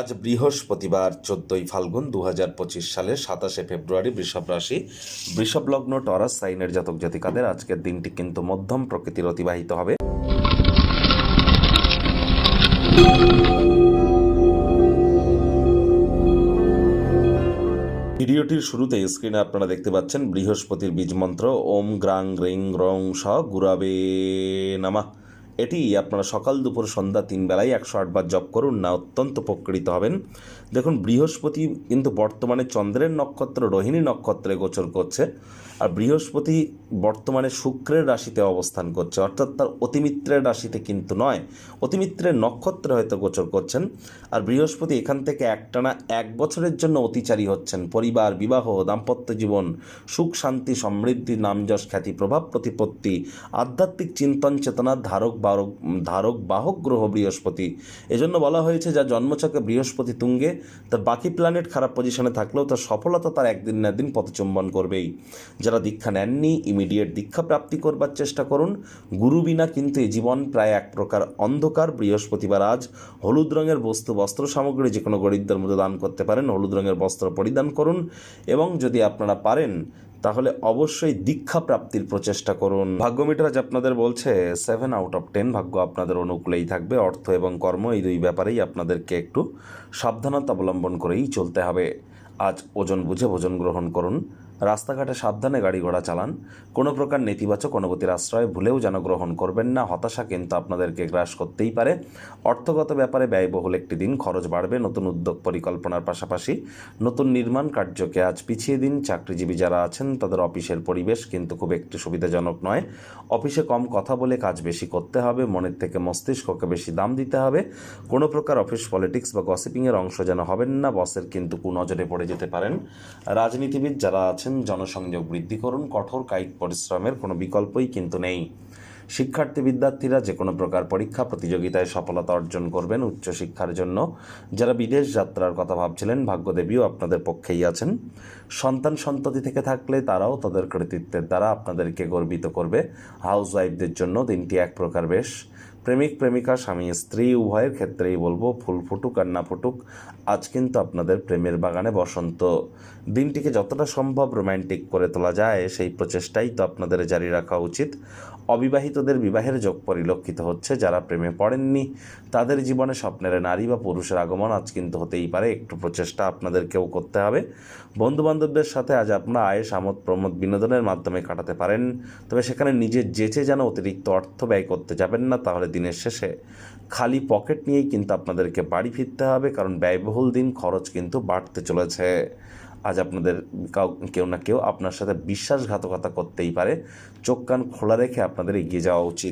আজ বৃহস্পতিবার, চোদ্দই ফাল্গুন দু হাজার পঁচিশ সালের সাতাশে ফেব্রুয়ারি বৃষভ রাশি। বৃষভ লগ্ন, টরাস সাইনের জাতক জাতিকাদের আজকের দিনটি কিন্তু মধ্যম প্রকৃতির অতিবাহিত হবে। ভিডিওটির শুরুতে স্ক্রিনে আপনারা দেখতে পাচ্ছেন বৃহস্পতির বীজ মন্ত্র, ওম গ্রাং, রিং, রং, স, গুরাবে, নামা। এটি আপনারা সকাল দুপুর সন্ধ্যা তিন বেলায় একশো আটবার জপ করুন, না অত্যন্ত উপকৃত হবেন। দেখুন, বৃহস্পতি কিন্তু বর্তমানে চন্দ্রের নক্ষত্র, রোহিণী নক্ষত্রে গোচর করছে, আর বৃহস্পতি বর্তমানে শুক্রের রাশিতে অবস্থান করছে, অর্থাৎ তার অতিমিত্রের রাশিতে কিন্তু নয়, অতিমিত্রের নক্ষত্রে হয়তো গোচর করছেন, আর বৃহস্পতি এখান থেকে একটানা এক বছরের জন্য অতিচারী হচ্ছেন, পরিবার, বিবাহ, দাম্পত্য জীবন, সুখ, শান্তি, সমৃদ্ধি, নামযশ, খ্যাতি, প্রভাব, প্রতিপত্তি, আধ্যাত্মিক চিন্তন চেতনার ধারক বারক, ধারক, বাহক গ্রহ বৃহস্পতি। এজন্য বলা হয়েছে যা জন্মচকে বৃহস্পতি তুঙ্গে, তার বাকি প্ল্যানেট খারাপ পজিশনে থাকলেও তার সফলতা তার একদিন না একদিন পথচুম্বন করবেই। যারা দীক্ষা নেননি ইমিডিয়েট দীক্ষা প্রাপ্তি করবার চেষ্টা করুন। গুরু বিনা কিন্তু এই জীবন প্রায় এক প্রকার অন্ধকার। বৃহস্পতিবার আজ হলুদ রঙের বস্তু, বস্ত্র সামগ্রী যে কোনো গরিবদের মধ্যে দান করতে পারেন। হলুদ রঙের বস্ত্র পরিধান করুন। এবং যদি আপনারা পারেন তাহলে অবশ্যই দীক্ষা প্রাপ্তির প্রচেষ্টা করুন। ভাগ্য মিটার আজ আপনাদের বলছে সেভেন আউট অফ টেন ভাগ্য আপনাদের অনুকূলেই থাকবে। অর্থ এবং কর্ম এই দুই ব্যাপারেই আপনাদেরকে একটু সাবধানতা অবলম্বন করেই চলতে হবে। আজ ওজন বুঝে ভোজন গ্রহণ করুন। রাস্তাঘাটে সাবধানে গাড়ি ঘোড়া চালান। কোনো প্রকার নেতিবাচক অনুভূতির আশ্রয় ভুলেও যেন গ্রহণ করবেন না। হতাশা কিন্তু আপনাদেরকে গ্রাস করতেই পারে। অর্থগত ব্যাপারে ব্যয়বহুল একটি দিন, খরচ বাড়বে, নতুন উদ্যোগ পরিকল্পনার পাশাপাশি নতুন নির্মাণ কার্যকে আজ পিছিয়ে দিন। চাকরিজীবী যারা আছেন, তাদের অফিসের পরিবেশ কিন্তু খুব একটি সুবিধাজনক নয়। অফিসে কম কথা বলে কাজ বেশি করতে হবে, মনের থেকে মস্তিষ্ককে বেশি দাম দিতে হবে। কোনো প্রকার অফিস পলিটিক্স বা গসিপিংয়ের অংশ যেন হবেন না, বসের কিন্তু কুনজরে পড়ে যেতে পারেন। রাজনীতিবিদ যারা আছেন জনসংযোগ বৃদ্ধি করুন, কঠোর কায়িক পরিশ্রমের কোনো বিকল্পই কিন্তু নেই। শিক্ষার্থী বিদ্যার্থীরা যে কোনো প্রকার পরীক্ষা প্রতিযোগিতায় সফলতা অর্জন করবেন উচ্চশিক্ষার জন্য। যারা বিদেশ যাত্রার কথা ভাবছিলেন, ভাগ্যদেবীও আপনাদের পক্ষেই আছেন। সন্তান সন্ততি থেকে থাকলে তারাও তাদের কৃতিত্বের দ্বারা আপনাদেরকে গর্বিত করবে। হাউস ওয়াইফদের জন্য দিনটি এক প্রকার বেশ। প্রেমিক, প্রেমিকা, স্বামী, স্ত্রী, উভয়ের ক্ষেত্রেই বলব, ফুল ফুটুক আর না ফুটুক, আজ কিন্তু আপনাদের প্রেমের বাগানে বসন্ত। দিনটিকে যতটা সম্ভব রোম্যান্টিক করে তোলা যায়, সেই প্রচেষ্টাই তো আপনাদের জারি রাখা উচিত। অবিবাহিতদের বিবাহের যোগ পরিলক্ষিত হচ্ছে, যারা প্রেমে পড়েননি, তাদের জীবনে স্বপ্নের নারী বা পুরুষের আগমন আজ কিন্তু হতেই পারে, একটু প্রচেষ্টা আপনাদেরকেও করতে হবে। বন্ধুবান্ধবদের সাথে আজ আপনারা আয়েস, আমোদ, প্রমোদ বিনোদনের মাধ্যমে কাটাতে পারেন, তবে সেখানে নিজের জেচে যেন অতিরিক্ত অর্থ ব্যয় করতে যাবেন না, তাহলে দিনের শেষে খালি পকেট নিয়েই কিন্তু আপনাদেরকে বাড়ি ফিরতে হবে, কারণ ব্যয়বহুল দিন খরচ কিন্তু বাড়তে চলেছে। আজ আপনাদের কাউ, কেউ না কেউ আপনার সাথে বিশ্বাসঘাতকতা করতেই পারে। চোখ কান খোলা রেখে আপনাদের এগিয়ে যাওয়া উচিত।